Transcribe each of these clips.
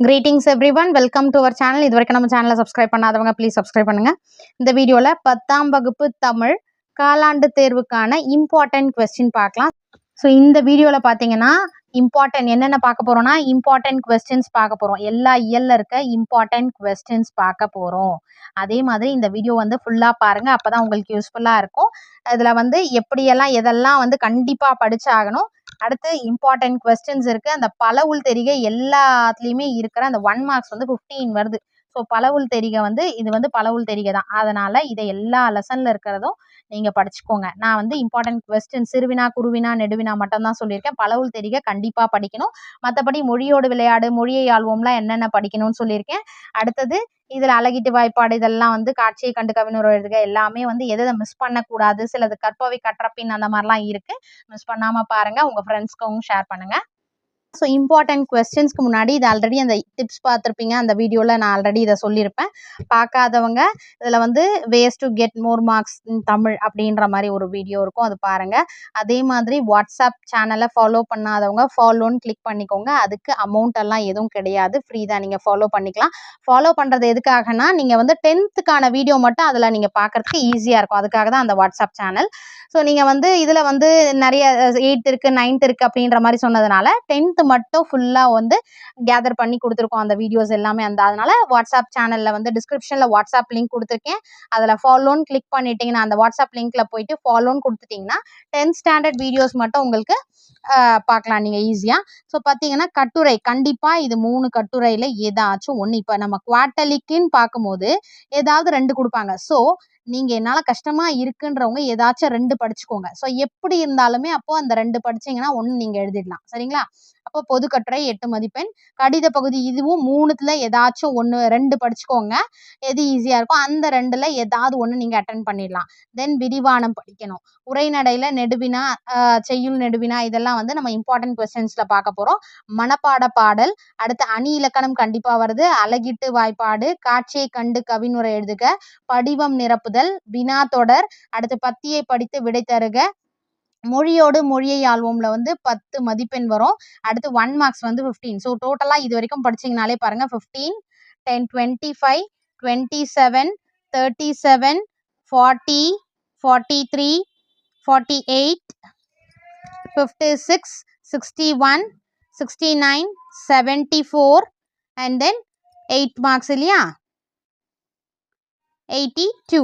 Greetings everyone welcome to our channel இது வரைக்கும் நம்ம சேனலை சப்ஸ்கிரைப் பண்ணாதவங்க ப்ளீஸ் சப்ஸ்கிரைப் பண்ணுங்கள் இந்த வீடியோவில் பத்தாம் வகுப்பு தமிழ் காலாண்டு தேர்வுக்கான இம்பார்ட்டன்ட் கொஸ்டின் பார்க்கலாம். ஸோ இந்த வீடியோவில் பார்த்தீங்கன்னா இம்பார்ட்டன்ட் என்னென்ன பார்க்க போகிறோம்னா இம்பார்ட்டன்ட் கொஸ்டின்ஸ் பார்க்க போகிறோம் எல்லா இயல்ல இருக்க இம்பார்ட்டன்ட் கொஸ்டின்ஸ் பார்க்க போகிறோம் அதே மாதிரி இந்த வீடியோ வந்து ஃபுல்லாக பாருங்கள் அப்போ தான் உங்களுக்கு யூஸ்ஃபுல்லாக இருக்கும். இதில் வந்து எப்படியெல்லாம் எதெல்லாம் வந்து கண்டிப்பாக படித்தாகணும் அடுத்து இம்பார்ட்டன்ட் கொஸ்டின்ஸ் இருக்குது அந்த பல உள் தெரிக எல்லாத்துலேயுமே இருக்கிற அந்த ஒன் மார்க்ஸ் வந்து ஃபிஃப்டீன் வருது. ஸோ பலவுள் தெரிக வந்து இது வந்து பலவுள் தெரிக தான். அதனால் இதை எல்லா லெசனில் இருக்கிறதும் நீங்கள் படிச்சுக்கோங்க. நான் வந்து இம்பார்ட்டன்ட் கொஸ்டின் சிறுவினா குருவினா நெடுவினா மட்டும்தான் சொல்லியிருக்கேன். பலவுள் தெரிக கண்டிப்பாக படிக்கணும். மற்றபடி மொழியோடு விளையாடு மொழியை ஆழ்வோம்லாம் என்னென்ன படிக்கணும்னு சொல்லியிருக்கேன். அடுத்தது இதில் அழகிட்டு வாய்ப்பாடு இதெல்லாம் வந்து காட்சியை கண்டு கவிஞர் எழுதுக எல்லாமே வந்து எதை மிஸ் பண்ணக்கூடாது சிலது கற்பவை கற்றப்பின் அந்த மாதிரிலாம் இருக்குது மிஸ் பண்ணாமல் பாருங்கள் உங்கள் ஃப்ரெண்ட்ஸ்க்கும் ஷேர் பண்ணுங்கள் ஸோ இம்பார்ட்டன்ட் கொஸ்டின்ஸ்க்கு முன்னாடி இது ஆல்ரெடி அந்த டிப்ஸ் பார்த்துருப்பீங்க. அந்த வீடியோவில் நான் ஆல்ரெடி இதை சொல்லியிருப்பேன். பார்க்காதவங்க இதில் வந்து ways to get more marks Tamil அப்படின்ற மாதிரி ஒரு வீடியோ இருக்கும். அது பாருங்கள் அதே மாதிரி வாட்ஸ்அப் சேனலை ஃபாலோ பண்ணாதவங்க ஃபாலோன்னு கிளிக் பண்ணிக்கோங்க. அதுக்கு அமௌண்ட் எல்லாம் எதுவும் கிடையாது. ஃப்ரீ தான். நீங்கள் ஃபாலோ பண்ணிக்கலாம். ஃபாலோ பண்ணுறது எதுக்காகனா நீங்கள் வந்து டென்த்துக்கான வீடியோ மட்டும் அதில் நீங்கள் பார்க்குறதுக்கு ஈஸியாக இருக்கும். அதுக்காக தான் அந்த வாட்ஸ்அப் சேனல் ஸோ நீங்கள் வந்து இதில் வந்து நிறைய எயித் இருக்குது நைன்த் இருக்குது அப்படின்ற மாதிரி சொன்னதுனால டென்த்து மட்டும் ஃபுல்லாக வந்து கேதர் பண்ணி கொடுத்துருக்கோம் அந்த வீடியோஸ் எல்லாமே அந்த அதனால வாட்ஸ்அப் சேனலில் வந்து டிஸ்கிரிப்ஷனில் வாட்ஸ்அப் லிங்க் கொடுத்துருக்கேன். அதில் ஃபாலோன்னு கிளிக் பண்ணிட்டீங்கன்னா அந்த வாட்ஸ்அப் லிங்க்கில் போயிட்டு ஃபாலோன்னு கொடுத்துட்டிங்கன்னா டென்த் ஸ்டாண்டர்ட் வீடியோஸ் மட்டும் உங்களுக்கு பார்க்கலாம் நீங்கள் ஈஸியாக ஸோ பார்த்தீங்கன்னா கட்டுரை கண்டிப்பாக இது மூணு கட்டுரையில் ஏதாச்சும் ஒன்று இப்போ நம்ம குவார்ட்டலிக்குன்னு பார்க்கும்போது ஏதாவது ரெண்டு கொடுப்பாங்க. ஸோ நீங்க என்னால கஷ்டமா இருக்குன்றவங்க ஏதாச்சும் ரெண்டு படிச்சுக்கோங்க. ஸோ எப்படி இருந்தாலுமே அப்போ அந்த ரெண்டு படிச்சீங்கன்னா ஒன்று நீங்க எழுதிடலாம். சரிங்களா? அப்போ பொதுக்கட்டுரை எட்டு மதிப்பெண். கடித பகுதி இதுவும் மூணுத்துல ஏதாச்சும் ஒன்று ரெண்டு படிச்சுக்கோங்க. எது ஈஸியா இருக்கோ அந்த ரெண்டுல ஏதாவது ஒன்று நீங்க அட்டன் பண்ணிடலாம். தென் விரிவானம் படிக்கணும். உரைநடையில நெடுவினா செய்யுள் நெடுவினா இதெல்லாம் வந்து நம்ம இம்பார்ட்டன்ட் கொஸ்டின்ஸ்ல பார்க்க போறோம். மனப்பாட பாடல் அடுத்து அணி இலக்கணம் கண்டிப்பா வருது. அழகிட்டு வாய்ப்பாடு காட்சியை கண்டு கவினுரை எழுதுக. படிவம் நிரப்பு முதல் வினா தொடர். அடுத்து பத்தியை படித்து விடை தருக. மொழியோடு மொழியை ஆள்வோம்ல வந்து பத்து மதிப்பெண் வரும். அடுத்து ஒன் மார்க்ஸ் வந்து ஃபிஃப்டீன் ஸோ டோட்டலாக இது வரைக்கும் படிச்சிங்கனாலே பாருங்கள் fifteen ten twenty five twenty seven thirty seven forty forty three forty eight fifty six sixty one sixty nine seventy four and then eight marks இல்லையா? Eighty two.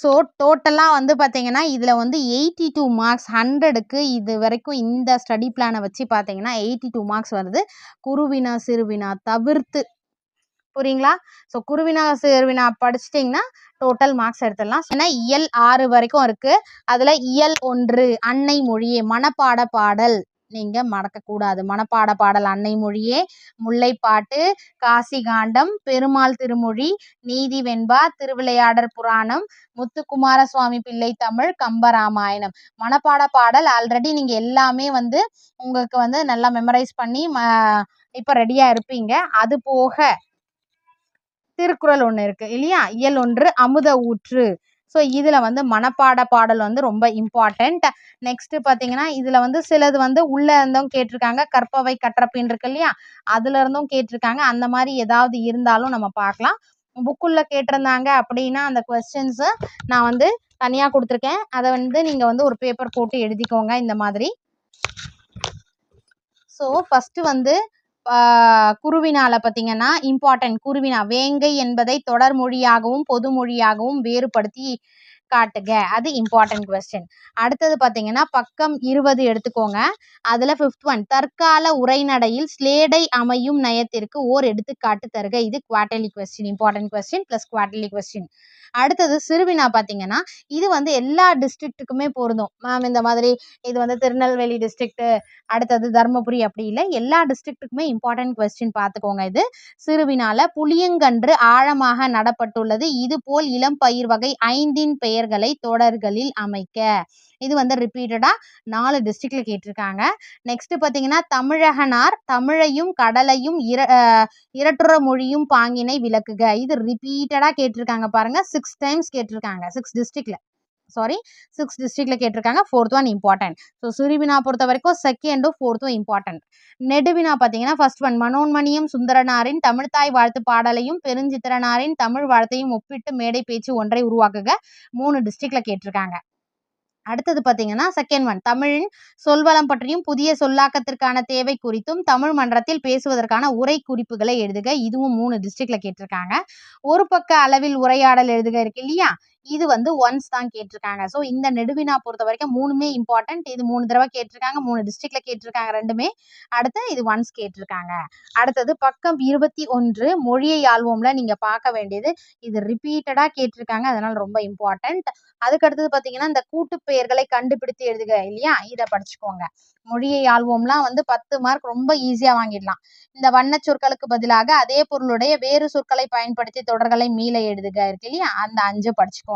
ஸோ டோட்டலாக வந்து பார்த்தீங்கன்னா இதில் வந்து எயிட்டி டூ மார்க்ஸ் ஹண்ட்ரடுக்கு இது வரைக்கும் இந்த ஸ்டடி பிளானை வச்சு பார்த்தீங்கன்னா எயிட்டி டூ மார்க்ஸ் வருது. குருவினா சிறுவினா தவிர்த்து. புரியுங்களா? ஸோ குருவினா சிறுவினா படிச்சிட்டிங்கன்னா டோட்டல் மார்க்ஸ் எடுத்துடலாம். ஏன்னா இயல் ஆறு வரைக்கும் இருக்குது அதில் இயல் ஒன்று அன்னை மொழியே மனப்பாட பாடல். நீங்கள் மறக்கக்கூடாது. மனப்பாட பாடல் அன்னை மொழியே முல்லைப்பாட்டு காசிகாண்டம் பெருமாள் திருமொழி நீதி வெண்பா திருவிளையாடற் புராணம் முத்துக்குமார சுவாமி பிள்ளை தமிழ் கம்பராமாயணம். மனப்பாட பாடல் ஆல்ரெடி நீங்கள் எல்லாமே வந்து உங்களுக்கு வந்து நல்லா மெமரைஸ் பண்ணி ம இப்போ ரெடியாக இருப்பீங்க. அது போக திருக்குறள் ஒன்று இருக்குது இல்லையா? இயல் ஒன்று அமுத ஊற்று. ஸோ இதில் வந்து மனப்பாட பாடல் வந்து ரொம்ப இம்பார்ட்டண்ட் நெக்ஸ்ட்டு பார்த்தீங்கன்னா இதில் வந்து சிலது வந்து உள்ளே இருந்தும் கேட்டிருக்காங்க. கற்பவை கற்றப்பின் இருக்கு இல்லையா? அதுல இருந்தும் கேட்டிருக்காங்க. அந்த மாதிரி ஏதாவது இருந்தாலும் நம்ம பார்க்கலாம். புக்குள்ள கேட்டிருந்தாங்க அப்படின்னா அந்த கொஸ்டின்ஸு நான் வந்து தனியாக கொடுத்துருக்கேன். அதை வந்து நீங்கள் வந்து ஒரு பேப்பர் போட்டு எழுதிக்கோங்க. இந்த மாதிரி. ஸோ ஃபஸ்ட்டு வந்து குருவினால பார்த்தீங்கன்னா இம்பார்ட்டன்ட் குருவினா வேங்கை என்பதை தொடர் மொழியாகவும் பொது மொழியாகவும் வேறுபடுத்தி காட்டுக. அது இம்பார்ட்டன்ட் கொஸ்டின் அடுத்தது பார்த்தீங்கன்னா பக்கம் இருபது எடுத்துக்கோங்க. அதில் ஃபிஃப்த் ஒன் தற்கால உரைநடையில் ஸ்லேடை அமையும் நயத்திற்கு ஓர் எடுத்துக்காட்டு தருக. இது quarterly question important question plus quarterly question அடுத்தது சிறுவினா பார்த்தீங்கன்னா இது வந்து எல்லா டிஸ்ட்ரிக்ட்டுக்குமே பொருந்தும். மேம் இந்த மாதிரி இது வந்து திருநெல்வேலி டிஸ்ட்ரிக்ட்டு அடுத்தது தருமபுரி அப்படி இல்லை. எல்லா டிஸ்ட்ரிக்ட்டுக்குமே இம்பார்ட்டன்ட் கொஸ்டின் பார்த்துக்கோங்க இது. சிறுவினால புளியங்கன்று ஆழமாக நடப்பட்டுள்ளது. இது போல் இளம் பயிர் வகை ஐந்தின் பெயர்களை தொடர்களில் அமைக்க. இது வந்து ரிப்பீட்டடாக நாலு டிஸ்ட்ரிக்டில் கேட்டிருக்காங்க. நெக்ஸ்ட் பார்த்தீங்கன்னா தமிழகனார் தமிழையும் கடலையும் இர இரட்டுற மொழியும் பாங்கினை விளக்குக. இது ரிப்பீட்டடாக கேட்டிருக்காங்க பாருங்கள் சிக்ஸ் டைம்ஸ் கேட்டிருக்காங்க. சிக்ஸ் டிஸ்ட்ரிக்டில் சாரி சிக்ஸ் டிஸ்ட்ரிக்டில் கேட்டிருக்காங்க. ஃபோர்த் ஒன் இம்பார்ட்டன்ட் ஸோ சுரிவினா பொறுத்த வரைக்கும் செகண்டும் ஃபோர்த்தும் இம்பார்ட்டன்ட் நெடுவினா பார்த்தீங்கன்னா ஃபர்ஸ்ட் ஒன் மனோன்மணியம் சுந்தரனாரின் தமிழ்தாய் வாழ்த்து பாடலையும் பெருஞ்சித்திரனாரின் தமிழ் வாழ்த்தையும் ஒப்பிட்டு மேடை பேச்சு ஒன்றை உருவாக்குக. மூணு டிஸ்ட்ரிக்டில் கேட்டிருக்காங்க. அடுத்தது பார்த்தீங்கன்னா செகண்ட் ஒன் தமிழின் சொல்வளம் பற்றியும் புதிய சொல்லாக்கத்திற்கான தேவை குறித்தும் தமிழ் மன்றத்தில் பேசுவதற்கான உரை குறிப்புகளை எழுதுக. இதுவும் மூணு டிஸ்ட்ரிக்ட்ல கேட்டிருக்காங்க. ஒரு பக்க அளவில் உரையாடல் எழுதுக இருக்கு இல்லையா? இது வந்து ஒன்ஸ் தான் கேட்டிருக்காங்க. ஸோ இந்த நெடுவினா பொறுத்த வரைக்கும் மூணுமே இம்பார்ட்டன்ட் இது மூணு தடவை கேட்டிருக்காங்க மூணு டிஸ்ட்ரிக்ட்ல கேட்டிருக்காங்க ரெண்டுமே. அடுத்து இது ஒன்ஸ் கேட்டிருக்காங்க. அடுத்தது பக்கம் இருபத்தி ஒன்று மொழியை ஆள்வோம்ல நீங்க பார்க்க வேண்டியது. இது ரிப்பீட்டடா கேட்டிருக்காங்க அதனால ரொம்ப இம்பார்ட்டன்ட் அதுக்கு அடுத்தது பார்த்தீங்கன்னா இந்த கூட்டு பெயர்களை கண்டுபிடித்து எழுதுக இல்லையா? இதை படிச்சுக்கோங்க. மொழியை ஆள்வோம்லாம் வந்து பத்து மார்க் ரொம்ப ஈஸியாக வாங்கிடலாம். இந்த வண்ண சொற்களுக்கு பதிலாக அதே பொருளுடைய வேறு சொற்களை பயன்படுத்தி தொடர்களை மீள எழுதுக இருக்கு இல்லையா? அந்த அஞ்சு படிச்சுக்கோங்க.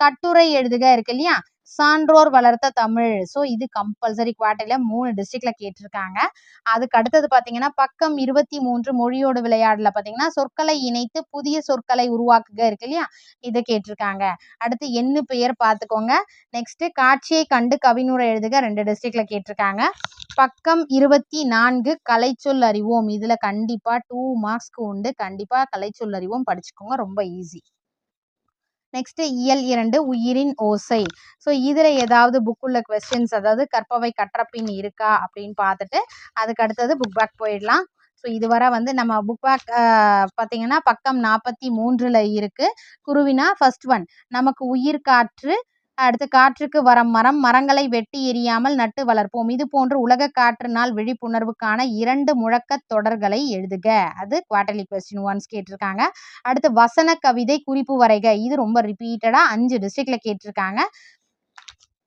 கட்டுரை எழுதுக இருக்கு இல்லையா? சான்றோர் வளர்த்த தமிழ். ஸோ இது கம்பல்சரி குவார்டர்ல மூணு டிஸ்ட்ரிக்ட்ல கேட்டிருக்காங்க. அதுக்கு அடுத்தது பார்த்தீங்கன்னா பக்கம் இருபத்தி மூன்று மொழியோடு விளையாடல பார்த்தீங்கன்னா சொற்களை இணைத்து புதிய சொற்களை உருவாக்குக இருக்கு இல்லையா? இதை கேட்டிருக்காங்க. அடுத்து எண்ணு பெயர் பார்த்துக்கோங்க. நெக்ஸ்ட் காட்சியை கண்டு கவிநூரை எழுதுக ரெண்டு டிஸ்ட்ரிக்ட்ல கேட்டிருக்காங்க. பக்கம் இருபத்தி நான்கு கலைச்சொல் அறிவோம். இதுல கண்டிப்பா டூ மார்க்ஸ்க்கு உண்டு. கண்டிப்பா கலைச்சொல் அறிவோம். படிச்சுக்கோங்க. ரொம்ப ஈஸி நெக்ஸ்ட் இயல் இரண்டு உயிரின் ஓசை. ஸோ இதில் ஏதாவது புக்குள்ள கொஸ்டின்ஸ் அதாவது கற்பவை கற்றப்பின் இருக்கா அப்படின்னு பார்த்துட்டு அதுக்கு அடுத்தது புக் பேக் போயிடலாம். ஸோ இதுவரை வந்து நம்ம புக் பேக் பார்த்தீங்கன்னா பக்கம் நாற்பத்தி மூன்றில் இருக்குது குருவினா ஃபர்ஸ்ட் ஒன் நமக்கு உயிர் காற்று அடுத்து காற்றுக்கு வரம் மரம் மரங்களை வெட்டி எறியாமல் நட்டு வளர்ப்போம். இது போன்று உலக காற்று நாள் விழிப்புணர்வுக்கான இரண்டு முழக்க தொடர்களை எழுதுக. அது குவார்டர்லி கொஸ்டின் ஒன்ஸ் கேட்டிருக்காங்க. அடுத்து வசன கவிதை குறிப்பு வரைக. இது ரொம்ப ரிப்பீட்டடாக அஞ்சு டிஸ்ட்ரிக்ட்ல கேட்டிருக்காங்க.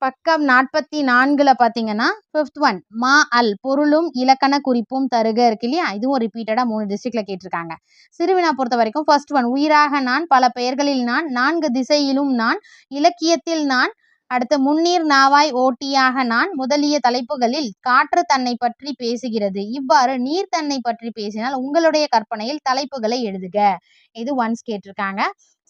பக்கம் நாற்பத்தி நான்கில் பார்த்தீங்கன்னா ஃபிஃப்த் ஒன் மா அல் பொருளும் இலக்கண குறிப்பும் தருக இருக்கு இல்லையா? இதுவும் ரிப்பீட்டடாக மூணு டிஸ்ட்ரிக்டில் கேட்டிருக்காங்க. சிறுவினா பொறுத்த வரைக்கும் ஃபர்ஸ்ட் ஒன் உயிராக நான் பல பெயர்களில் நான் நான்கு திசையிலும் நான் இலக்கியத்தில் நான் அடுத்து முன்னீர் நாவாய் ஓட்டியாக நான் முதலிய தலைப்புகளில் காற்று தன்னை பற்றி பேசுகிறது. இவ்வாறு நீர் தன்னை பற்றி பேசினால் உங்களுடைய கற்பனையில் தலைப்புகளை எழுதுக. இது ஒன்ஸ் கேட்டிருக்காங்க.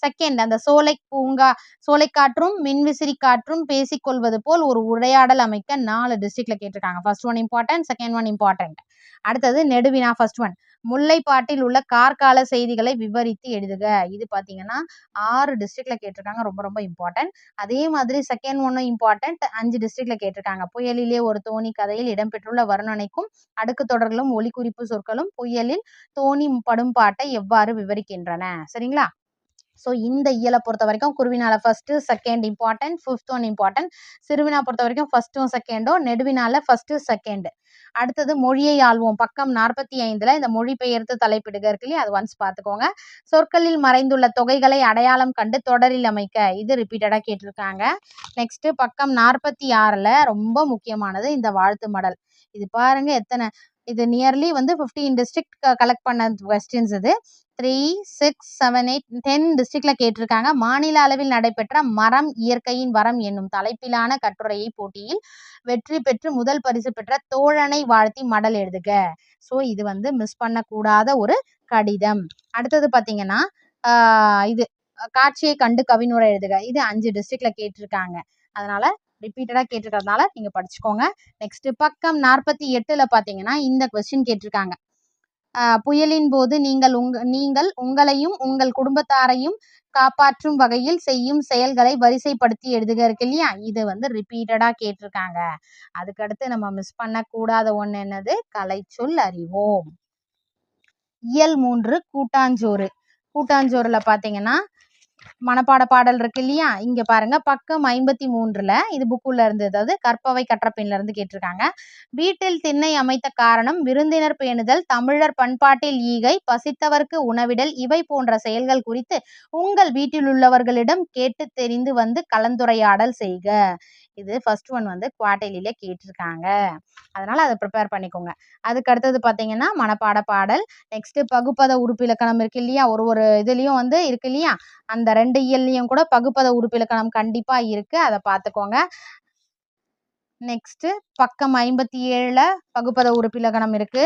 செகண்ட் அந்த சோலை பூங்கா சோலைக்காற்றும் மின்விசிறி காற்றும் பேசிக்கொள்வது போல் ஒரு உரையாடல் அமைக்க நாலு டிஸ்ட்ரிக்ட்ல கேட்டிருக்காங்க. First one important second one important அடுத்தது நெடுவினா ஃபர்ஸ்ட் ஒன் முல்லைப்பாட்டில் உள்ள கார்கால செய்திகளை விவரித்து எழுதுக. இது பார்த்தீங்கன்னா ஆறு டிஸ்ட்ரிக்ட்ல கேட்டிருக்காங்க. ரொம்ப ரொம்ப இம்பார்ட்டன்ட் அதே மாதிரி செகண்ட் ஒன்னும் இம்பார்ட்டன்ட் அஞ்சு டிஸ்ட்ரிக்ட்ல கேட்டிருக்காங்க. புயலிலே ஒரு தோணி கதையில் இடம்பெற்றுள்ள வர்ணனைக்கும் அடுக்கு தொடர்களும் ஒலிக்குறிப்பு சொற்களும் புயலில் தோணி படும் பாட்டை எவ்வாறு விவரிக்கின்றன? சரிங்களா? ஸோ இந்த இயலை பொறுத்த வரைக்கும் குருவினால first second important fifth one important சிறுவினா பொறுத்த வரைக்கும் ஃபர்ஸ்ட்டும் செகண்டும் நெடுவினால ஃபர்ஸ்ட் செகண்ட் அடுத்தது மொழியை ஆள்வோம். பக்கம் நாற்பத்தி ஐந்துல இந்த மொழிபெயர்த்து தலைப்பிடுக இருக்கு அது ஒன்ஸ் பார்த்துக்கோங்க. சொற்களில் மறைந்துள்ள தொகைகளை அடையாளம் கண்டு தொடரில் அமைக்க. இது ரிப்பீட்டடாக கேட்டிருக்காங்க. நெக்ஸ்ட் பக்கம் நாற்பத்தி ஆறுல ரொம்ப முக்கியமானது இந்த வாழ்த்து மடல். இது பாருங்க எத்தனை இது நியர்லி வந்து ஃபிஃப்டீன் டிஸ்ட்ரிக்ட் கலெக்ட் பண்ண கொஸ்டின்ஸ் இது. Three six seven eight ten டிஸ்ட்ரிக்ட்ல கேட்டிருக்காங்க. மாநில அளவில் நடைபெற்ற மரம் இயற்கையின் வரம் என்னும் தலைப்பிலான கட்டுரையை போட்டியில் வெற்றி பெற்று முதல் பரிசு பெற்ற தோழனை வாழ்த்தி மடல் எழுதுக. ஸோ இது வந்து மிஸ் பண்ணக்கூடாத ஒரு கடிதம். அடுத்தது பார்த்தீங்கன்னா இது காட்சியை கண்டு கவினுரை எழுதுக. இது அஞ்சு டிஸ்ட்ரிக்ட்ல கேட்டிருக்காங்க. அதனால ரிப்பீட்டடாக கேட்டிருக்கிறதுனால நீங்கள் படிச்சுக்கோங்க. நெக்ஸ்ட் பக்கம் நாற்பத்தி எட்டில் பார்த்தீங்கன்னா இந்த கொஸ்டின் கேட்டிருக்காங்க. ஆஹ் புயலின் போது நீங்கள் உங்க நீங்கள் உங்களையும் உங்கள் குடும்பத்தாரையும் காப்பாற்றும் வகையில் செய்யும் செயல்களை வரிசைப்படுத்தி எழுதுக இருக்கு இல்லையா? இது வந்து ரிப்பீட்டடாக கேட்டிருக்காங்க. அதுக்கடுத்து நம்ம மிஸ் பண்ணக்கூடாத ஒன்று என்னது? கலைச்சொல் அறிவோம். இயல் மூன்று கூட்டாஞ்சோறு. கூட்டாஞ்சோறுல பார்த்தீங்கன்னா மனப்பாட பாடல் இருக்கு இல்லையா? இங்க பாருங்க. பக்கம் ஐம்பத்தி மூன்றுல இது புக்குள்ள இருந்து அதாவது கற்பவை கற்றப்பின்ல இருந்து கேட்டிருக்காங்க. வீட்டில் திண்ணை அமைத்த காரணம் விருந்தினர் பேணுதல் தமிழர் பண்பாட்டில் ஈகை பசித்தவர்க்கு உணவிடல் இவை போன்ற செயல்கள் குறித்து உங்கள் வீட்டில் உள்ளவர்களிடம் கேட்டு தெரிந்து வந்து கலந்துரையாடல் செய்க. இது ஃபர்ஸ்ட் ஒன் வந்து குவார்டர்லியில கேட்டிருக்காங்க. அதனால் அதை ப்ரிப்பேர் பண்ணிக்கோங்க. அதுக்கு அடுத்தது பார்த்தீங்கன்னா மனப்பாட பாடல் நெக்ஸ்ட்டு பகுப்பத உறுப்பிலக்கணம் இருக்கு இல்லையா? ஒரு ஒரு இதுலேயும் வந்து இருக்கு இல்லையா? அந்த ரெண்டு இயல்லையும் கூட பகுப்பத உறுப்பிலக்கணம் கண்டிப்பாக இருக்குது அதை பார்த்துக்கோங்க நெக்ஸ்ட்டு பக்கம் ஐம்பத்தி ஏழில் பகுப்பத உறுப்பிலக்கணம் இருக்குது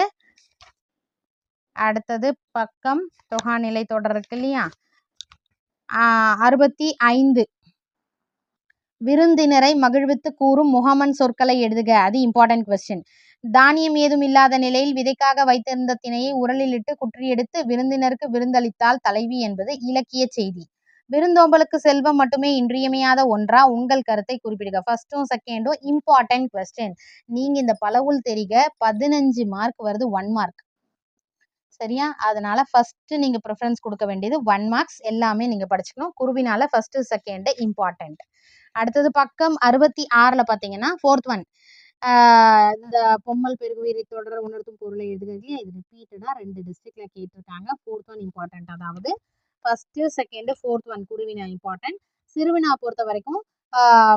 அடுத்தது பக்கம் தொகாநிலை தொடர் இருக்கு இல்லையா? அறுபத்தி ஐந்து. விருந்தினரை மகிழ்வித்து கூறும் முகமன் சொற்களை எழுதுக. அது இம்பார்ட்டன்ட் கொஸ்டின் தானியம் ஏதும் இல்லாத நிலையில் விதைக்காக வைத்திருந்த திணையை உரலிலிட்டு குற்றியெடுத்து விருந்தினருக்கு விருந்தளித்தால் தலைவி என்பது இலக்கிய செய்தி. விருந்தோம்பலுக்கு செல்வம் மட்டுமே இன்றியமையாத ஒன்றா? உங்கள் கருத்தை குறிப்பிடுக. ஃபர்ஸ்ட்டும் செகண்டும் இம்பார்ட்டன்ட் கொஸ்டின் நீங்க இந்த பலவுள் தெரிக. பதினஞ்சு மார்க் வருது ஒன் மார்க் சரியா? அதனால ஃபர்ஸ்ட் நீங்க ப்ரிஃபரன்ஸ் கொடுக்க வேண்டியது ஒன் மார்க்ஸ் எல்லாமே நீங்க படிச்சுக்கணும். குருவினால ஃபர்ஸ்ட் செகண்ட் இம்பார்ட்டன்ட் அடுத்தது பக்கம் அறுபத்தி ஆறுல பாத்தீங்கன்னா ஃபோர்த் ஒன் இந்த பொம்மல் பெருகுவீரை தொடர உணர்த்தும் பொருளை எழுதுகிறது இது ரிப்பீட்டடா ரெண்டு டிஸ்ட்ரிக்டில் கேட்டிருக்காங்க. ஃபோர்த் ஒன் இம்பார்ட்டன்ட் அதாவது ஃபர்ஸ்ட் செகண்ட் ஃபோர்த் ஒன் குருவினா இம்பார்ட்டன்ட் சிறுவினா பொறுத்த வரைக்கும்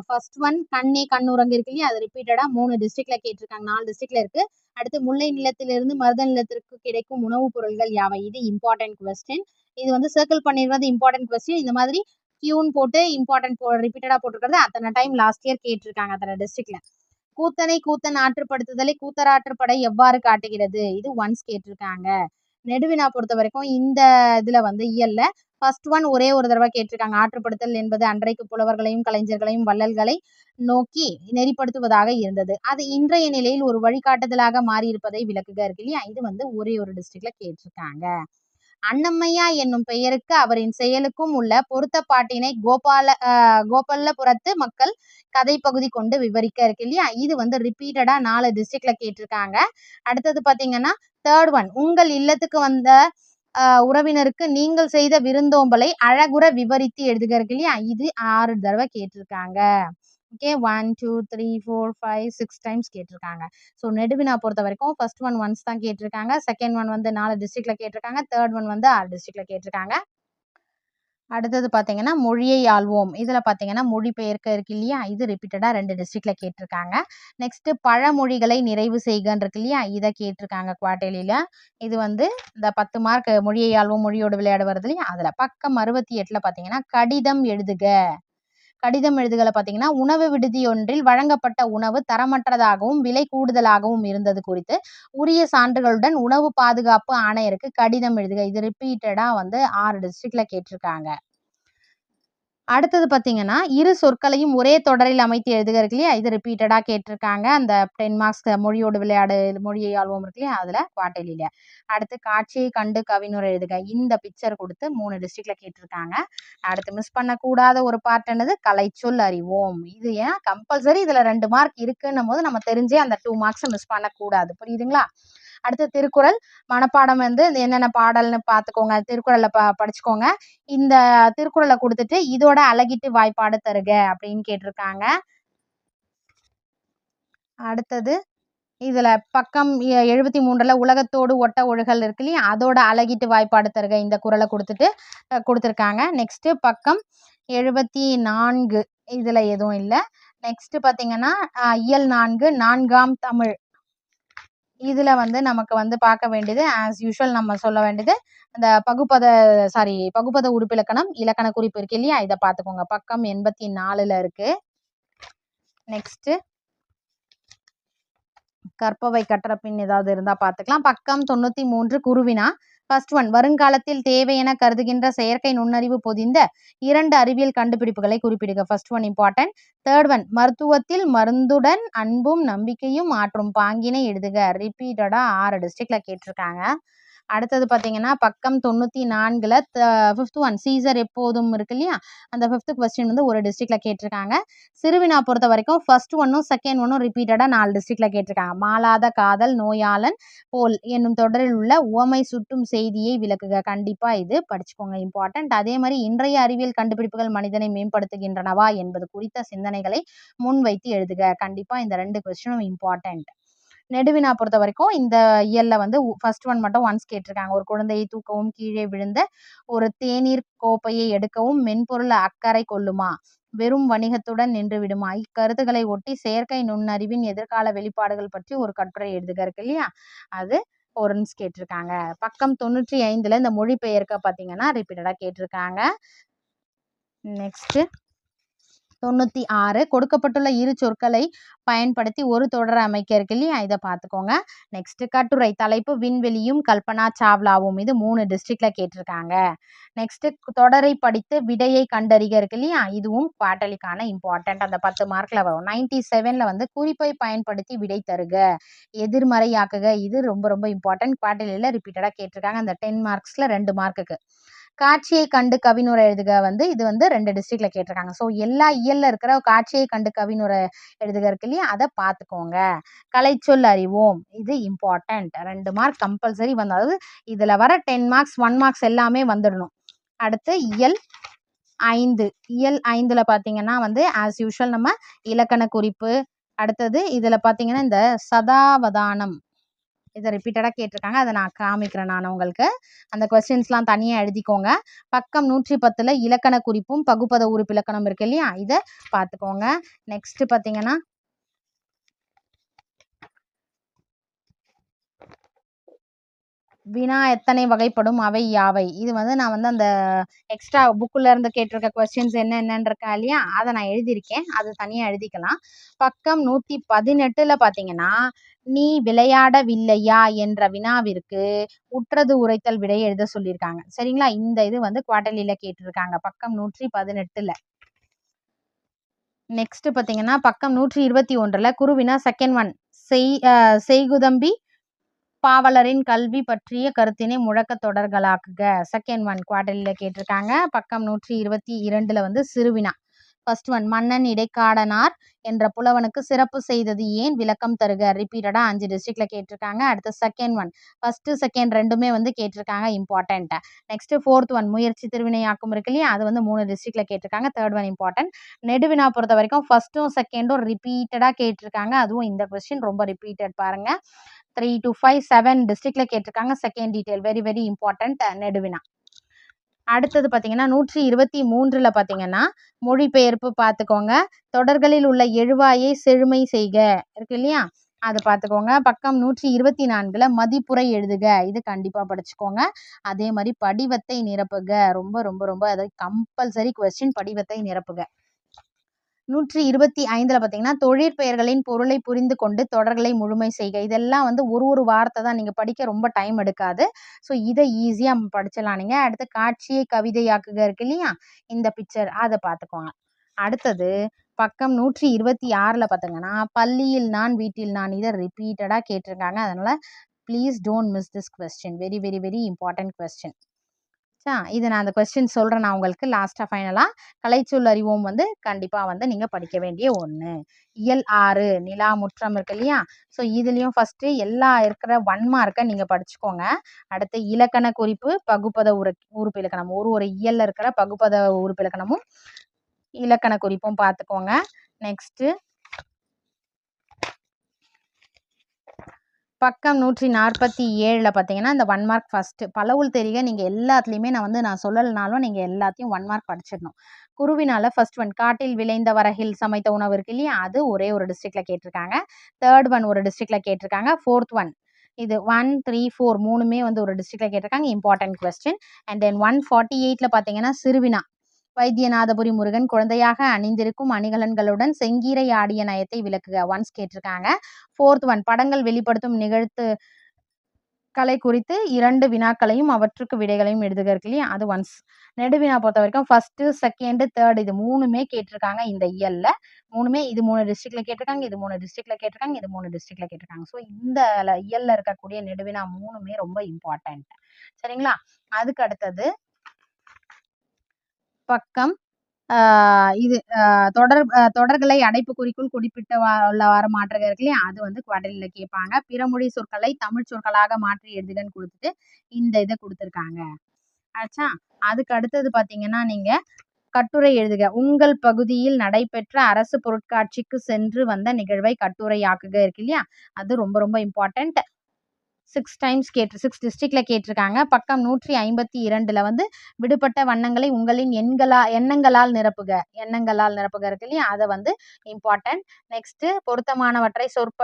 ஃபர்ஸ்ட் ஒன் கண்ணே கண்ணுரங்கு இருக்கு இல்லையா? அது ரிப்பீட்டடா மூணு டிஸ்ட்ரிக்ட்ல கேட்டிருக்காங்க. நாலு டிஸ்ட்ரிக்ட்ல இருக்கு. அடுத்து முல்லை நிலத்திலிருந்து மருத நிலத்திற்கு கிடைக்கும் உணவுப் பொருள்கள் யாவை? இது இம்பார்ட்டன்ட் கொஸ்டின் இது வந்து சர்க்கிள் பண்ணிடுறது இம்பார்ட்டன்ட் கொஸ்டின் இந்த மாதிரி கியூன் போட்டு இம்பார்ட்டன்ட் போ ரிப்பீட்டடாக போட்டிருக்கிறது அத்தனை டைம் லாஸ்ட் இயர் கேட்டிருக்காங்க அத்தனை டிஸ்ட்ரிக்ட்ல கூத்தனை கூத்தன் ஆற்றுப்படுத்துதலை கூத்தராற்றுப்படை எவ்வாறு காட்டுகிறது? இது ஒன்ஸ் கேட்டிருக்காங்க. நெடுவினா பொறுத்த வரைக்கும் இந்த இதுல வந்து இயல்ல. ஃபர்ஸ்ட் ஒன் ஒரே ஒரு தடவை கேட்டிருக்காங்க. ஆற்றுப்படுத்தல் என்பது அன்றைக்கு புலவர்களையும் கலைஞர்களையும் வள்ளல்களை நோக்கி நெறிப்படுத்துவதாக இருந்தது. அது இன்றைய நிலையில் ஒரு வழிகாட்டுதலாக மாறி இருப்பதை விளக்குக இருக்கு இல்லையா? இது வந்து ஒரே ஒரு டிஸ்ட்ரிக்ட்ல கேட்டிருக்காங்க. அன்னம்மையா என்னும் பெயருக்கு அவரின் செயலுக்கும் உள்ள பொருத்தப்பாட்டினை கோபால கோபல்லபுரத்து மக்கள் கதை பகுதி கொண்டு விவரிக்க இருக்கு இல்லையா? இது வந்து ரிப்பீட்டடா நாலு டிஸ்ட்ரிக்ட்ல கேட்டிருக்காங்க. அடுத்தது பாத்தீங்கன்னா தேர்ட் ஒன் உங்கள் இல்லத்துக்கு வந்த உறவினருக்கு நீங்கள் செய்த விருந்தோம்பலை அழகுற விவரித்து எழுதுக இருக்கு இல்லையா? இது ஆறு தடவை கேட்டிருக்காங்க. Okay one two three four five six times கேட்டிருக்காங்க. ஸோ நெடுவினா பொறுத்த வரைக்கும் ஃபர்ஸ்ட் ஒன் ஒன்ஸ் தான் கேட்டிருக்காங்க. செகண்ட் ஒன் வந்து நாலு டிஸ்ட்ரிக்ட்ல கேட்டிருக்காங்க. தேர்ட் ஒன் வந்து ஆறு டிஸ்ட்ரிக்ட்ல கேட்டிருக்காங்க. அடுத்தது பார்த்தீங்கன்னா மொழியை ஆள்வோம். இதில் பார்த்தீங்கன்னா மொழிபெயர்க்க இருக்கு இல்லையா? இது ரிப்பீட்டடாக ரெண்டு டிஸ்ட்ரிக்டில் கேட்டிருக்காங்க. நெக்ஸ்ட்டு பழமொழிகளை நிறைவு செய்கன்னு இருக்கு இல்லையா? இதை கேட்டிருக்காங்க குவார்டர்லியில் இது வந்து இந்த பத்து மார்க் மொழியை ஆள்வோம் மொழியோடு விளையாடுவது இல்லையா? அதில் பக்கம் அறுபத்தி எட்டில் பார்த்தீங்கன்னா கடிதம் எழுதுக. கடிதம் எழுதுகளை பார்த்தீங்கன்னா உணவு விடுதி ஒன்றில் வழங்கப்பட்ட உணவு தரமற்றதாகவும் விலை கூடுதலாகவும் இருந்தது குறித்து உரிய சான்றுகளுடன் உணவு பாதுகாப்பு ஆணையருக்கு கடிதம் எழுதுக. இது ரிப்பீட்டடாக வந்து ஆறு டிஸ்ட்ரிக்ட்ல கேட்டிருக்காங்க. அடுத்தது பார்த்தீங்கன்னா இரு சொற்களையும் ஒரே தொடரில் அமைத்து எழுதுக இருக்கு இல்லையா? இது ரிப்பீட்டடாக கேட்டிருக்காங்க. அந்த டென் மார்க்ஸ் மொழியோடு விளையாடு மொழியை ஆழ்வோம் இருக்கு இல்லையா? அதில் குவார்டர்லியில் அடுத்து காட்சியை கண்டு கவிஞர் எழுதுக. இந்த பிக்சர் கொடுத்து மூணு டிஸ்ட்ரிக்டில் கேட்டிருக்காங்க. அடுத்து மிஸ் பண்ணக்கூடாத ஒரு பார்ட் என்னது? கலைச்சொல் அறிவோம். இது ஏன்? கம்பல்சரி இதில் ரெண்டு மார்க் இருக்குன்னும் போது நம்ம தெரிஞ்சே அந்த டூ மார்க்ஸை மிஸ் பண்ணக்கூடாது. புரியுதுங்களா? அடுத்து திருக்குறள். மனப்பாடம் வந்து என்னென்ன பாடல்னு பார்த்துக்கோங்க திருக்குறளை ப படிச்சுக்கோங்க. இந்த திருக்குறளை கொடுத்துட்டு இதோட அழகிட்டு வாய்ப்பாடு தருக அப்படின்னு கேட்டிருக்காங்க. அடுத்தது இதில் பக்கம் எழுபத்தி மூன்றில் உலகத்தோடு ஒட்ட ஒழுகல் இருக்கு இல்லையா? அதோட அழகிட்டு வாய்ப்பாடு தருக இந்த குரலை கொடுத்துட்டு கொடுத்துருக்காங்க. நெக்ஸ்ட்டு பக்கம் எழுபத்தி நான்கு இதில் எதுவும் இல்லை. நெக்ஸ்ட்டு பார்த்தீங்கன்னா இயல் நான்கு நான்காம் தமிழ். இதில் வந்து நமக்கு வந்து பார்க்க வேண்டியது ஆஸ் யூஷுவல் நம்ம சொல்ல வேண்டியது அந்த பகுப்பத சாரி பகுப்பத உறுப்பிலக்கணம் இலக்கண குறிப்பு இருக்கு இல்லையா? இதை பார்த்துக்கோங்க. பக்கம் எண்பத்தி நாலில் இருக்கு. நெக்ஸ்ட்டு கற்பவை கற்ற பின் ஏதாவது இருந்தால் பார்த்துக்கலாம். பக்கம் தொண்ணூற்றி மூன்று குருவினா ஃபர்ஸ்ட் ஒன் வருங்காலத்தில் தேவை என கருதுகின்ற செயற்கை நுண்ணறிவு பொதிந்த இரண்டு அறிவியல் கண்டுபிடிப்புகளை குறிப்பிடுக. First one important third one மருத்துவத்தில் மருந்துடன் அன்பும் நம்பிக்கையும் மாற்றும் பாங்கினை எழுதுக. ரிப்பீட்டடாக ஆறு டிஸ்ட்ரிக்ட்ல கேட்டிருக்காங்க. அடுத்தது பார்த்தீங்கன்னா பக்கம் தொண்ணூற்றி நான்கில் ஃபிஃப்த் ஒன் சீசர் எப்போதும் இருக்கு இல்லையா? அந்த ஃபிஃப்த் கொஸ்டின் வந்து ஒரு டிஸ்ட்ரிக்டில் கேட்டிருக்காங்க. சிறுவினா பொறுத்த வரைக்கும் ஃபர்ஸ்ட் ஒன்றும் செகண்ட் ஒன்றும் ரிப்பீட்டடாக நாலு டிஸ்ட்ரிக்டில் கேட்டிருக்காங்க. மாலாத காதல் நோயாளன் போல் என்னும் தொடரில் உள்ள உவமை சுட்டும் செய்தியை விளக்குக. கண்டிப்பாக இது படிச்சுக்கோங்க. இம்பார்ட்டன்ட் அதே மாதிரி இன்றைய அறிவியல் கண்டுபிடிப்புகள் மனிதனை மேம்படுத்துகின்றனவா என்பது குறித்த சிந்தனைகளை முன்வைத்து எழுதுக. கண்டிப்பாக இந்த ரெண்டு கொஸ்டினும் இம்பார்ட்டன்ட் நெடுவினா பொறுத்த வரைக்கும் இந்த இயல்ல வந்து ஃபர்ஸ்ட் ஒன் மட்டும் ஒன்ஸ் கேட்டிருக்காங்க. ஒரு குழந்தையை தூக்கவும் கீழே விழுந்த ஒரு தேநீர் கோப்பையை எடுக்கவும் மென்பொருள் அக்கறை கொள்ளுமா? வெறும் வணிகத்துடன் நின்று விடுமா? இக்கருத்துக்களை ஒட்டி செயற்கை நுண்ணறிவின் எதிர்கால வெளிப்பாடுகள் பற்றி ஒரு கட்டுரை எழுதுக இருக்கு இல்லையா? அது ஒருன்ஸ் கேட்டிருக்காங்க. பக்கம் தொண்ணூற்றி ஐந்துல இந்த மொழிபெயர்க்க பார்த்தீங்கன்னா ரிப்பீட்டடாக கேட்டிருக்காங்க. நெக்ஸ்ட்டு தொண்ணூற்றி ஆறு கொடுக்கப்பட்டுள்ள இரு சொற்களை பயன்படுத்தி ஒரு தொடரை அமைக்க இருக்கு இல்லையா? இதை பார்த்துக்கோங்க. நெக்ஸ்ட் கட்டுரை தலைப்பு விண்வெளியும் கல்பனா சாவ்லாவும் இது மூணு டிஸ்ட்ரிக்ட்ல கேட்டிருக்காங்க. நெக்ஸ்ட் தொடரை படித்து விடையை கண்டறிக இருக்கு இல்லையா? இதுவும் குவார்டலிக்கான இம்பார்ட்டன்ட் அந்த பத்து மார்க்ல வரும். நைன்டி செவன்ல வந்து குறிப்பை பயன்படுத்தி விடை தருக. எதிர்மறையாக்குக. இது ரொம்ப ரொம்ப இம்பார்ட்டன்ட் குவார்டலியில் ரிப்பீட்டடாக கேட்டிருக்காங்க. அந்த டென் மார்க்ஸ்ல ரெண்டு மார்க்குக்கு காட்சியை கண்டு கவினுரை எழுதுக வந்து இது வந்து ரெண்டு டிஸ்ட்ரிக்ட்ல கேட்டிருக்காங்க. ஸோ எல்லா இயல்ல இருக்கிற காட்சியை கண்டு கவினுரை எழுதுக இருக்கு இல்லையா? அதை பார்த்துக்கோங்க கலைச்சொல் அறிவோம். இது இம்பார்ட்டன்ட் ரெண்டு மார்க் கம்பல்சரி வந்து அதாவது இதில் வர டென் மார்க்ஸ் ஒன் மார்க்ஸ் எல்லாமே வந்துடணும். அடுத்து இயல் ஐந்து. இயல் ஐந்தில் பார்த்தீங்கன்னா வந்து ஆஸ் யூஷுவல் நம்ம இலக்கண குறிப்பு. அடுத்தது இதில் பார்த்தீங்கன்னா இந்த சதாவதானம். இதை ரிப்பீட்டடாக கேட்டிருக்காங்க. அதை நான் காமிக்கிறேன் நான் உங்களுக்கு. அந்த கொஸ்டின்ஸ்லாம் தனியாக எழுதிக்கோங்க. பக்கம் நூற்றி பத்தில் இலக்கண குறிப்பும் பகுப்பத உறுப்பு இலக்கணம் இருக்கு இல்லையா? இதை பார்த்துக்கோங்க. நெக்ஸ்ட்டு பார்த்தீங்கன்னா வினா எத்தனை வகைப்படும்? அவை யாவை? இது வந்து நான் வந்து அந்த எக்ஸ்ட்ரா புக்கில் இருந்து கேட்டிருக்க கொஸ்டின்ஸ் என்ன என்னன்றிருக்கா இல்லையா? அதை நான் எழுதியிருக்கேன். அது தனியாக எழுதிக்கலாம். பக்கம் நூற்றி பதினெட்டில் பார்த்தீங்கன்னா நீ விளையாடவில்லையா? என்ற வினாவிற்கு உற்றது உரைத்தல் விடை எழுத சொல்லியிருக்காங்க. சரிங்களா? இந்த இது வந்து குவார்டர்லியில் கேட்டிருக்காங்க. பக்கம் நூற்றி பதினெட்டில் நெக்ஸ்ட் பார்த்தீங்கன்னா பக்கம் நூற்றி இருபத்தி ஒன்றில் குருவினா செகண்ட் ஒன் செய் செய்குதம்பி பாவலரின் கல்வி பற்றிய கருத்தினை முழக்க தொடர்களாக்குக. செகண்ட் ஒன் குவார்டர்லியில் கேட்டிருக்காங்க. பக்கம் நூற்றி இருபத்தி இரண்டில் வந்து சிறுவினா. ஃபர்ஸ்ட் ஒன் மன்னன் இடைக்காடனார் என்ற புலவனுக்கு சிறப்பு செய்தது ஏன் விளக்கம் தருக? ரிப்பீட்டடாக அஞ்சு டிஸ்ட்ரிக்ட்ல கேட்டிருக்காங்க. அடுத்து செகண்ட் ஒன் ஃபர்ஸ்ட் செகண்ட் ரெண்டுமே வந்து கேட்டிருக்காங்க இம்பார்ட்டன்ட் நெக்ஸ்ட் ஃபோர்த் ஒன் முயற்சி திருவினையாக்கும் இருக்கு இல்லையா? அது வந்து மூணு டிஸ்ட்ரிக்ட்ல கேட்டிருக்காங்க. தேர்ட் ஒன் இம்பார்ட்டன்ட் நெடுவினா பொறுத்த வரைக்கும் ஃபர்ஸ்ட்டும் செகண்டும் ரிப்பீட்டடாக கேட்டிருக்காங்க. அதுவும் இந்த கொஸ்டின் ரொம்ப ரிப்பீட்டட் பாருங்க. த்ரீ டு ஃபைவ் செவன் டிஸ்ட்ரிக்ட்ல கேட்டிருக்காங்க. Second detail very very important நெடுவினா. அடுத்தது பார்த்தீங்கன்னா நூற்றி இருபத்தி மூன்றில் பார்த்தீங்கன்னா மொழிபெயர்ப்பு பார்த்துக்கோங்க தொடர்களில் உள்ள எழுவாயை செழுமை செய்க. இருக்கு இல்லையா? அதை பார்த்துக்கோங்க பக்கம் நூற்றி இருபத்தி நான்கில் மதிப்புரை எழுதுக. இது கண்டிப்பாக படிச்சுக்கோங்க. அதே மாதிரி படிவத்தை நிரப்புக. ரொம்ப ரொம்ப ரொம்ப அதாவது கம்பல்சரி கொஸ்டின் படிவத்தை நிரப்புக. நூற்றி இருபத்தி ஐந்தில் பார்த்தீங்கன்னா தொழிற்பெயர்களின் பொருளை புரிந்து கொண்டு தொடர்களை முழுமை செய்க. இதெல்லாம் வந்து ஒரு ஒரு வார்த்தை தான் நீங்கள் படிக்க ரொம்ப டைம் எடுக்காது. ஸோ இதை ஈஸியாக படிச்சிடலாம் நீங்கள் அடுத்து காட்சியை கவிதையாக்குக இருக்கு இல்லையா? இந்த பிக்சர் அதை பார்த்துக்கோங்க அடுத்தது பக்கம் நூற்றி இருபத்தி ஆறில் பார்த்தீங்கன்னா பள்ளியில் நான் வீட்டில் நான் இதை ரிப்பீட்டடாக கேட்டிருக்காங்க. அதனால் please don't miss this question very very very important question இது நான் அந்த கொஸ்டின் சொல்கிறேன் நான் உங்களுக்கு லாஸ்ட்டாக ஃபைனலாக கலைச்சொல் அறிவோம் வந்து கண்டிப்பாக வந்து நீங்கள் படிக்க வேண்டிய ஒன்று இயல் ஆறு நிலா முற்றம் இருக்கு இல்லையா? ஸோ இதுலேயும் ஃபஸ்ட்டு எல்லா இருக்கிற ஒன் மார்க்கை நீங்கள் படிச்சுக்கோங்க. அடுத்து இலக்கண குறிப்பு பகுப்பத உரு உறுப்பு இலக்கணம். ஒரு ஒரு இயலில் இருக்கிற பகுப்பத உறுப்பு இலக்கணமும் இலக்கண குறிப்பும் பார்த்துக்கோங்க. நெக்ஸ்ட்டு பக்கம் நூற்றி நாற்பத்தி ஏழில் பார்த்தீங்கன்னா இந்த ஒன் மார்க் ஃபஸ்ட்டு பலவுள் தெரிக நீங்கள் எல்லாத்துலேயுமே நான் வந்து நான் சொல்லலைனாலும் நீங்கள் எல்லாத்தையும் ஒன் மார்க் படிச்சிடணும். குருவினால ஃபர்ஸ்ட் ஒன் காட்டில் விளைந்த வரகில் சமைத்த உணவு இருக்கு இல்லையா? அது ஒரே ஒரு டிஸ்ட்ரிக்டில் கேட்டிருக்காங்க. தேர்ட் ஒன் ஒரு டிஸ்ட்ரிக்ட்டில் கேட்டிருக்காங்க. ஃபோர்த் ஒன் இது ஒன் த்ரீ ஃபோர் மூணுமே வந்து ஒரு டிஸ்ட்ரிக்டில் கேட்டிருக்காங்க. Important question and then one forty எயிட்டில் பார்த்தீங்கன்னா சிறுவினா. வைத்தியநாதபுரி முருகன் குழந்தையாக அணிந்திருக்கும் அணிகலன்களுடன் செங்கீரை ஆடிய நயத்தை விளக்குக. ஒன்ஸ் கேட்டிருக்காங்க. ஃபோர்த் ஒன் படங்கள் வெளிப்படுத்தும் நிகழ்த்து கலை குறித்து இரண்டு வினாக்களையும் அவற்றுக்கு விடைகளையும் எழுதுக இருக்கு இல்லையா? அது ஒன்ஸ் நெடுவினா பொறுத்த வரைக்கும் ஃபர்ஸ்ட் செகண்ட் தேர்ட் இது மூணுமே கேட்டிருக்காங்க இந்த இயல்ல மூணுமே இது மூணு டிஸ்ட்ரிக்ட்ல கேட்டிருக்காங்க இது மூணு டிஸ்ட்ரிக்ட்ல கேட்டிருக்காங்க இது மூணு டிஸ்ட்ரிக்ட்ல கேட்டிருக்காங்க. ஸோ இந்த இயல்ல இருக்கக்கூடிய நெடுவினா மூணுமே ரொம்ப இம்பார்ட்டன்ட் சரிங்களா? அதுக்கு அடுத்தது பக்கம் இது தொடர் தொடர்களை தொடர்களை அடைப்புக்குறிக்குள் குறிப்பிட்ட வா- உள்ளவாறு மாற்றுக இருக்கு இல்லையா? அது வந்து வடலில் கேட்பாங்க. பிறமொழி சொற்களை தமிழ் சொற்களாக மாற்றி எழுதுகன்னு கொடுத்துட்டு இந்த இதை கொடுத்துருக்காங்க. ஆச்சா? அதுக்கு அடுத்தது பார்த்தீங்கன்னா நீங்கள் கட்டுரை எழுதுக. உங்கள் பகுதியில் நடைபெற்ற அரசு பொருட்காட்சிக்கு சென்று வந்த நிகழ்வை கட்டுரையாக்குக இருக்கு இல்லையா? அது ரொம்ப ரொம்ப இம்பார்ட்டன்ட் சிக்ஸ் டைம்ஸ் கேட்டு சிக்ஸ் டிஸ்ட்ரிக்டில் கேட்டிருக்காங்க. பக்கம் நூற்றி ஐம்பத்தி இரண்டில் வந்து விடுபட்ட வண்ணங்களை உங்களின் எண்களா எண்ணங்களால் நிரப்புக. எண்ணங்களால் நிரப்புக இருக்கு இல்லையா? அதை வந்து இம்பார்ட்டன்ட் நெக்ஸ்ட்டு பொருத்தமானவற்றை சொற்ப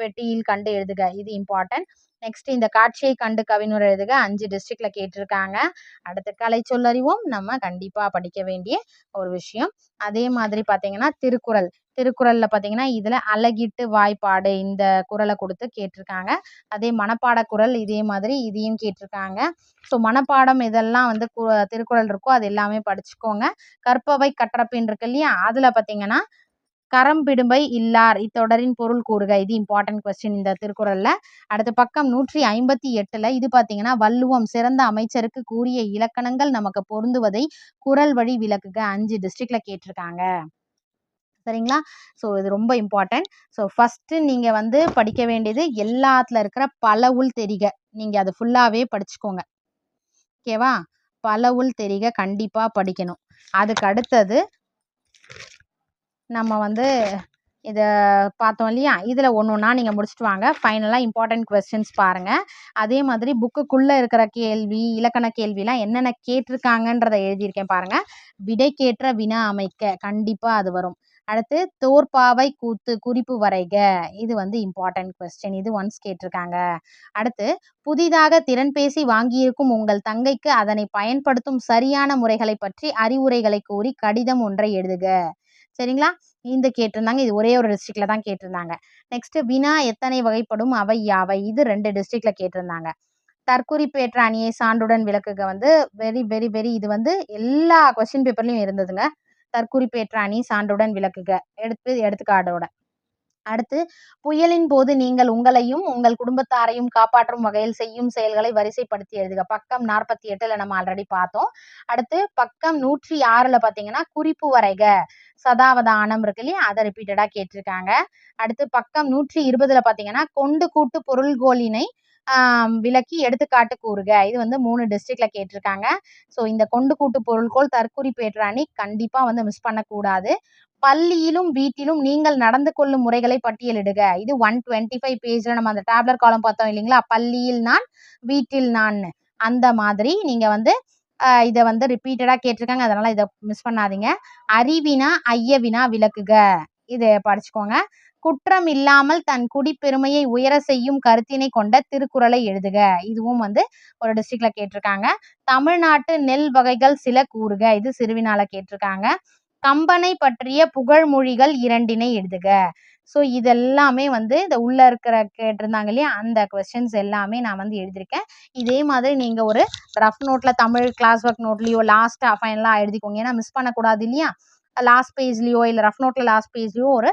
பெட்டியில் கண்டு எழுதுக. இது இம்பார்ட்டன்ட் நெக்ஸ்ட் இந்த காட்சியை கண்டு கவிஞர் எழுதுக. அஞ்சு டிஸ்ட்ரிக்ட்ல கேட்டிருக்காங்க. அடுத்து கலை சொல்லறிவோம் நம்ம கண்டிப்பா படிக்க வேண்டிய ஒரு விஷயம். அதே மாதிரி பாத்தீங்கன்னா திருக்குறள். திருக்குறள்ல பார்த்தீங்கன்னா இதுல அழகிட்டு வாய்ப்பாடு இந்த குறளை கொடுத்து கேட்டிருக்காங்க. அதே மனப்பாட குரல் இதே மாதிரி இதையும் கேட்டிருக்காங்க. ஸோ மனப்பாடம் இதெல்லாம் வந்து கு- திருக்குறள் இருக்கோ அது எல்லாமே படிச்சுக்கோங்க. கற்பவை கற்றப்பின் இருக்கு இல்லையா? அதுல பார்த்தீங்கன்னா கரம்பிடும்பை இல்லார். இத்தொடரின் பொருள் கூறுக. இது இம்பார்ட்டன்ட் கொஸ்டின் இந்த திருக்குறள்ல. அடுத்த பக்கம் நூற்றி ஐம்பத்தி எட்டுல இது பார்த்தீங்கன்னா வள்ளுவம் சிறந்த அமைச்சருக்கு கூறிய இலக்கணங்கள் நமக்கு பொருந்துவதை குறள் வழி விளக்குக. அஞ்சு டிஸ்ட்ரிக்ட்ல கேட்டிருக்காங்க. சரிங்களா? ஸோ இது ரொம்ப இம்பார்ட்டன்ட் ஸோ ஃபஸ்ட்டு நீங்கள் வந்து படிக்க வேண்டியது எல்லாத்துல இருக்கிற பல உள் தெரிக. நீங்கள் அதை ஃபுல்லாகவே படிச்சுக்கோங்க. ஓகேவா பலவுள் தெரிக கண்டிப்பாக படிக்கணும். அதுக்கு அடுத்தது நம்ம வந்து இதை பார்த்தோம் இல்லையா? இதில் ஒன்று ஒன்றா நீங்கள் முடிச்சுட்டு வாங்க. ஃபைனலாக இம்பார்ட்டன்ட் கொஸ்டின்ஸ் பாருங்கள் அதே மாதிரி புக்குக்குள்ளே இருக்கிற கேள்வி இலக்கண கேள்விலாம் என்னென்ன கேட்டிருக்காங்கன்றதை எழுதியிருக்கேன் பாருங்கள் விடைக்கேற்ற வினா அமைக்க கண்டிப்பாக அது வரும். அடுத்து தோற்பாவை கூத்து குறிப்பு வரைக. இது வந்து இம்பார்ட்டன்ட் கொஸ்டின் இது ஒன்ஸ் கேட்டிருக்காங்க. அடுத்து புதிதாக திறன் பேசி வாங்கியிருக்கும் உங்கள் தங்கைக்கு அதனை பயன்படுத்தும் சரியான முறைகளை பற்றி அறிவுரைகளை கூறி கடிதம் ஒன்றை எழுதுக. சரிங்களா? இந்த கேட்டிருந்தாங்க. இது ஒரே ஒரு டிஸ்ட்ரிக்ட்ல தான் கேட்டிருந்தாங்க. நெக்ஸ்ட் வினா எத்தனை வகைப்படும்? அவை யாவை? இது ரெண்டு டிஸ்ட்ரிக்ட்ல கேட்டிருந்தாங்க. தற்குறிப்பேற்ற அணியை சான்றுடன் விளக்குக வந்து வெரி வெரி வெரி இது வந்து எல்லா கொஸ்டின் பேப்பர்லயும் இருந்ததுங்க. தற்குறிப்பேற்ற அணி சான்றுடன் விளக்குக. எடுத்து எடுத்துக்காடோட அடுத்து புயலின் போது நீங்கள் உங்களையும் உங்கள் குடும்பத்தாரையும் காப்பாற்றும் வகையில் செய்யும் செயல்களை வரிசைப்படுத்தி எழுதுக. பக்கம் நாற்பத்தி எட்டுல நம்ம ஆல்ரெடி பார்த்தோம். அடுத்து பக்கம் நூற்றி ஆறுல பாத்தீங்கன்னா குறிப்பு வரைக. சதாவதானம் இருக்கு இல்லையா? அதை ரிப்பீட்டடா கேட்டிருக்காங்க. அடுத்து பக்கம் நூற்றி இருபதுல பாத்தீங்கன்னா கொண்டு கூட்டு பொருள்கோளினை விளக்கி எடுத்துக்காட்டு கூறுக. இது வந்து மூணு டிஸ்ட்ரிக்ட்ல கேட்டிருக்காங்க. ஸோ இந்த கொண்டு கூட்டு பொருள்கோள் தற்குறி பேற்றாணி கண்டிப்பா வந்து மிஸ் பண்ணக்கூடாது. பள்ளியிலும் வீட்டிலும் நீங்கள் நடந்து கொள்ளும் முறைகளை பட்டியலிடுக. இது ஒன் டுவெண்ட்டி ஃபைவ் பேஜ்ல நம்ம அந்த டேப்லெட் காலம் பார்த்தோம் இல்லைங்களா? பள்ளியில் நான் வீட்டில் நான். அந்த மாதிரி நீங்க வந்து இதை வந்து ரிப்பீட்டடா கேட்டிருக்காங்க. அதனால இதை மிஸ் பண்ணாதீங்க. அறிவினா ஐயவினா விளக்குக. இதை படிச்சுக்கோங்க. குற்றம் இல்லாமல் தன் குடிப்பெருமையை உயர செய்யும் கருத்தினை கொண்ட திருக்குறளை எழுதுக. இதுவும் வந்து ஒரு டிஸ்ட்ரிக்ட்ல கேட்டிருக்காங்க. தமிழ்நாட்டு நெல் வகைகள் சில கூறுக. இது சிறுவினால கேட்டிருக்காங்க. கம்பனை பற்றிய புகழ்மொழிகள் இரண்டினை எழுதுக. ஸோ இதெல்லாமே வந்து இந்த உள்ளே இருக்கிற கேட்டிருந்தாங்க இல்லையா? அந்த கொஸ்டின்ஸ் எல்லாமே நான் வந்து எழுதியிருக்கேன். இதே மாதிரி நீங்கள் ஒரு ரஃப் நோட்டில் தமிழ் கிளாஸ் ஒர்க் நோட்லேயோ லாஸ்ட்டாக ஃபைனலாக எழுதிக்கோங்க. ஏன்னா மிஸ் பண்ணக்கூடாது இல்லையா? லாஸ்ட் பேஜ்லேயோ இல்லை ரஃப் நோட்டில் லாஸ்ட் பேஜ்லேயோ ஒரு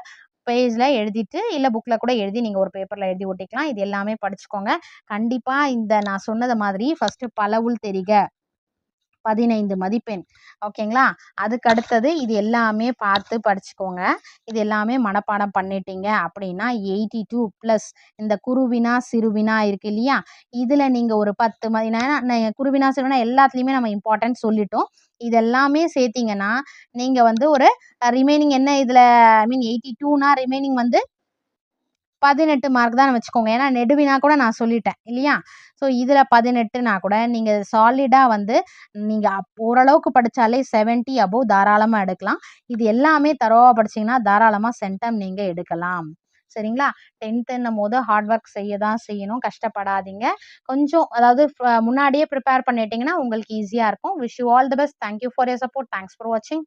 பேஜில் எழுதிட்டு இல்லை புக்கில் கூட எழுதி நீங்கள் ஒரு பேப்பரில் எழுதி ஒட்டிக்கலாம். இது எல்லாமே படிச்சுக்கோங்க. கண்டிப்பாக இந்த நான் சொன்னது மாதிரி ஃபஸ்ட்டு பலவுள் தெரிக. பதினைந்து மதிப்பெண். ஓகேங்களா? அதுக்கு அடுத்தது இது எல்லாமே பார்த்து படிச்சுக்கோங்க. இது எல்லாமே மனப்பாடம் பண்ணிட்டீங்க அப்படின்னா எயிட்டி டூ ப்ளஸ் இந்த குருவினா சிறுவினா இருக்கு இல்லையா? இதில் நீங்கள் ஒரு பத்து மதி குருவினா சிறுவினா எல்லாத்துலேயுமே நம்ம இம்பார்ட்டன்ட் சொல்லிட்டோம். இது எல்லாமே சேர்த்திங்கன்னா நீங்கள் வந்து ஒரு ரிமைனிங் என்ன இதில் ஐ மீன் எயிட்டி டூனா ரிமைனிங் வந்து பதினெட்டு மார்க் தான் வச்சுக்கோங்க. ஏன்னா நெடுவினா கூட நான் சொல்லிட்டேன் இல்லையா? ஸோ இதில் பதினெட்டுனா கூட நீங்கள் சாலிடாக வந்து நீங்கள் ஓரளவுக்கு படித்தாலே செவன்ட்டி அபோவ் தாராளமாக எடுக்கலாம். இது எல்லாமே தரோவாக படிச்சீங்கன்னா தாராளமாக சென்டம் நீங்கள் எடுக்கலாம். சரிங்களா? டென்த்துன்னும் போது ஹார்ட் ஒர்க் செய்ய தான் செய்யணும். கஷ்டப்படாதீங்க. கொஞ்சம் அதாவது முன்னாடியே ப்ரிப்பேர் பண்ணிட்டீங்கன்னா உங்களுக்கு ஈஸியாக இருக்கும். Wish you all the best thank you for your support thanks for வாட்சிங்